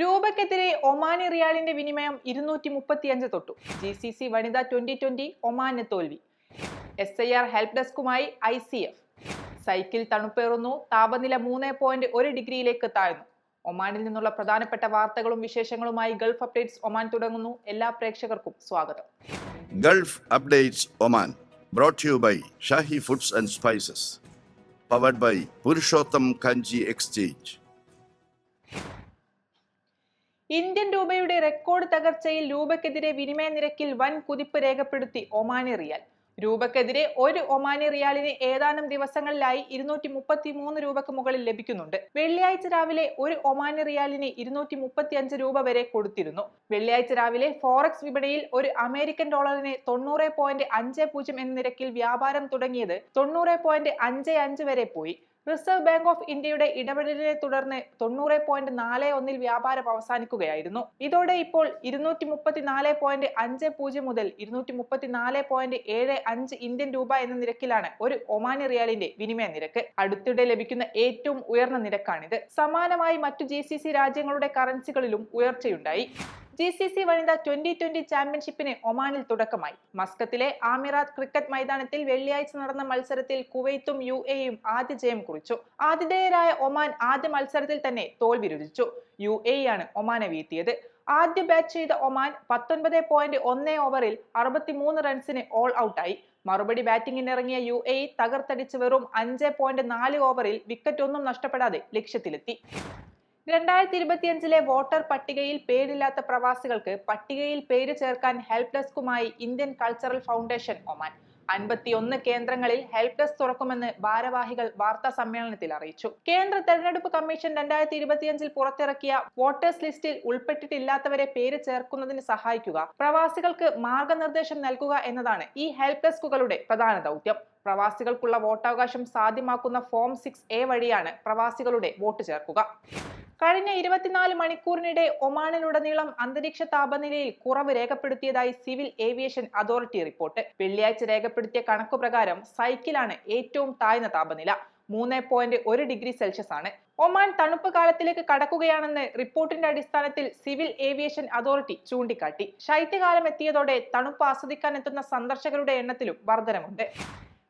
രൂപക്കെതിരെ Omani റിയാലിന്റെ വിനിമയം ഇരുന്നൂറ്റി മുപ്പത്തിയഞ്ച് തൊട്ടു. ജി സി സി വനിത ട്വന്റി ട്വന്റി ഒമാന് തോൽവി. എസ് ഐ ആർ ഹെൽപ്പ് ഡെസ്കുമായി ഐ സി എഫ്. സൈക്കിൾ തണുപ്പേറുന്നു. താപനില മൂന്ന് പോയിന്റ് ഒരു ഡിഗ്രിയിലേക്ക് താഴ്ന്നു. ഒമാനിൽ നിന്നുള്ള പ്രധാനപ്പെട്ട വാർത്തകളും വിശേഷങ്ങളുമായി ഗൾഫ് അപ്ഡേറ്റ്സ് ഒമാൻ തുടങ്ങുന്നു. എല്ലാ പ്രേക്ഷകർക്കും സ്വാഗതം. Gulf updates Oman brought you by Shahi foods and spices powered by Purushottam Kanji exchange. Indian രൂപയുടെ റെക്കോർഡ് തകർച്ചയിൽ രൂപക്കെതിരെ വിനിമയ നിരക്കിൽ വൻ കുതിപ്പ് രേഖപ്പെടുത്തി ഒമാനി റിയാൽ. രൂപക്കെതിരെ ഒരു ഒമാനി റിയാലിന് ഏതാനും ദിവസങ്ങളിലായി ഇരുന്നൂറ്റി മുപ്പത്തി മൂന്ന് രൂപക്ക് മുകളിൽ ലഭിക്കുന്നുണ്ട്. വെള്ളിയാഴ്ച രാവിലെ ഒരു ഒമാനി റിയാലിന് ഇരുന്നൂറ്റി മുപ്പത്തി അഞ്ച് രൂപ വരെ കൊടുത്തിരുന്നു. വെള്ളിയാഴ്ച രാവിലെ ഫോറക്സ് വിപണിയിൽ ഒരു അമേരിക്കൻ ഡോളറിന് തൊണ്ണൂറ് പോയിന്റ് അഞ്ച് പൂജ്യം എന്ന നിരക്കിൽ വ്യാപാരം തുടങ്ങിയത് തൊണ്ണൂറ് പോയിന്റ് അഞ്ച് അഞ്ച് വരെ പോയി. റിസർവ് ബാങ്ക് ഓഫ് ഇന്ത്യയുടെ ഇടപെടലിനെ തുടർന്ന് തൊണ്ണൂറ് പോയിന്റ് നാല് ഒന്നിൽ വ്യാപാരം അവസാനിക്കുകയായിരുന്നു. ഇതോടെ ഇപ്പോൾ ഇരുന്നൂറ്റി മുപ്പത്തിനാല് പോയിന്റ് അഞ്ച് പൂജ്യം മുതൽ ഇരുന്നൂറ്റി മുപ്പത്തിനാല് പോയിന്റ് ഏഴ് അഞ്ച് ഇന്ത്യൻ രൂപ എന്ന നിരക്കിലാണ് ഒരു ഒമാനി റിയാലിന്റെ വിനിമയ നിരക്ക്. അടുത്തിടെ ലഭിക്കുന്ന ഏറ്റവും ഉയർന്ന നിരക്കാണിത്. സമാനമായി മറ്റു ജി രാജ്യങ്ങളുടെ കറൻസികളിലും ഉയർച്ചയുണ്ടായി. ജി സി സി വനിതാ ട്വന്റി ട്വന്റി ചാമ്പ്യൻഷിപ്പിന് ഒമാനിൽ തുടക്കമായി. മസ്കത്തിലെ ആമിറാത്ത് ക്രിക്കറ്റ് മൈതാനത്തിൽ വെള്ളിയാഴ്ച നടന്ന മത്സരത്തിൽ കുവൈത്തും യു എയും ആദ്യ ജയം കുറിച്ചു. ആതിഥേയരായ ഒമാൻ ആദ്യ മത്സരത്തിൽ തന്നെ തോൽവി രുചിച്ചു യു എ ആണ് ഒമാനെ വീഴ്ത്തിയത്. ആദ്യ ബാറ്റ് ചെയ്ത ഒമാൻ പത്തൊൻപത് പോയിന്റ് ഒന്ന് ഓവറിൽ അറുപത്തിമൂന്ന് റൺസിന് ഓൾ ഔട്ടായി മറുപടി ബാറ്റിംഗിനിറങ്ങിയ യു എ തകർത്തടിച്ച് വെറും അഞ്ച് പോയിന്റ് നാല് ഓവറിൽ വിക്കറ്റ് ഒന്നും നഷ്ടപ്പെടാതെ ലക്ഷ്യത്തിലെത്തി. രണ്ടായിരത്തി ഇരുപത്തിയഞ്ചിലെ വോട്ടർ പട്ടികയിൽ പേരില്ലാത്ത പ്രവാസികൾക്ക് പട്ടികയിൽ പേര് ചേർക്കാൻ ഹെൽപ്പ് ഡെസ്കുമായി ഇന്ത്യൻ കൾച്ചറൽ ഫൗണ്ടേഷൻ ഒമാൻ. അൻപത്തിയൊന്ന് കേന്ദ്രങ്ങളിൽ ഹെൽപ്പ് ഡെസ്ക് തുറക്കുമെന്ന് ഭാരവാഹികൾ വാർത്താ സമ്മേളനത്തിൽ അറിയിച്ചു. കേന്ദ്ര തെരഞ്ഞെടുപ്പ് കമ്മീഷൻ രണ്ടായിരത്തി ഇരുപത്തിയഞ്ചിൽ പുറത്തിറക്കിയ വോട്ടേഴ്സ് ലിസ്റ്റിൽ ഉൾപ്പെട്ടിട്ടില്ലാത്തവരെ പേര് ചേർക്കുന്നതിന് സഹായിക്കുക പ്രവാസികൾക്ക് മാർഗനിർദ്ദേശം നൽകുക എന്നതാണ് ഈ ഹെൽപ്പ് ഡെസ്കുകളുടെ പ്രധാന ദൗത്യം. പ്രവാസികൾക്കുള്ള വോട്ടവകാശം സാധ്യമാക്കുന്ന ഫോം സിക്സ് എ വഴിയാണ് പ്രവാസികളുടെ വോട്ട് ചേർക്കുക. കഴിഞ്ഞ ഇരുപത്തിനാല് മണിക്കൂറിനിടെ ഒമാനിലുടനീളം അന്തരീക്ഷ താപനിലയിൽ കുറവ് രേഖപ്പെടുത്തിയതായി സിവിൽ ഏവിയേഷൻ അതോറിറ്റി റിപ്പോർട്ട്. വെള്ളിയാഴ്ച രേഖപ്പെടുത്തിയ കണക്കു പ്രകാരം സൈക്കിളാണ് ഏറ്റവും താഴ്ന്ന താപനില. മൂന്ന് പോയിന്റ് ഒരു ഡിഗ്രി സെൽഷ്യസ് ആണ്. ഒമാൻ തണുപ്പ് കാലത്തിലേക്ക് കടക്കുകയാണെന്ന് റിപ്പോർട്ടിന്റെ അടിസ്ഥാനത്തിൽ സിവിൽ ഏവിയേഷൻ അതോറിറ്റി ചൂണ്ടിക്കാട്ടി. ശൈത്യകാലം എത്തിയതോടെ തണുപ്പ് ആസ്വദിക്കാൻ എത്തുന്ന സന്ദർശകരുടെ എണ്ണത്തിലും വർധനമുണ്ട്.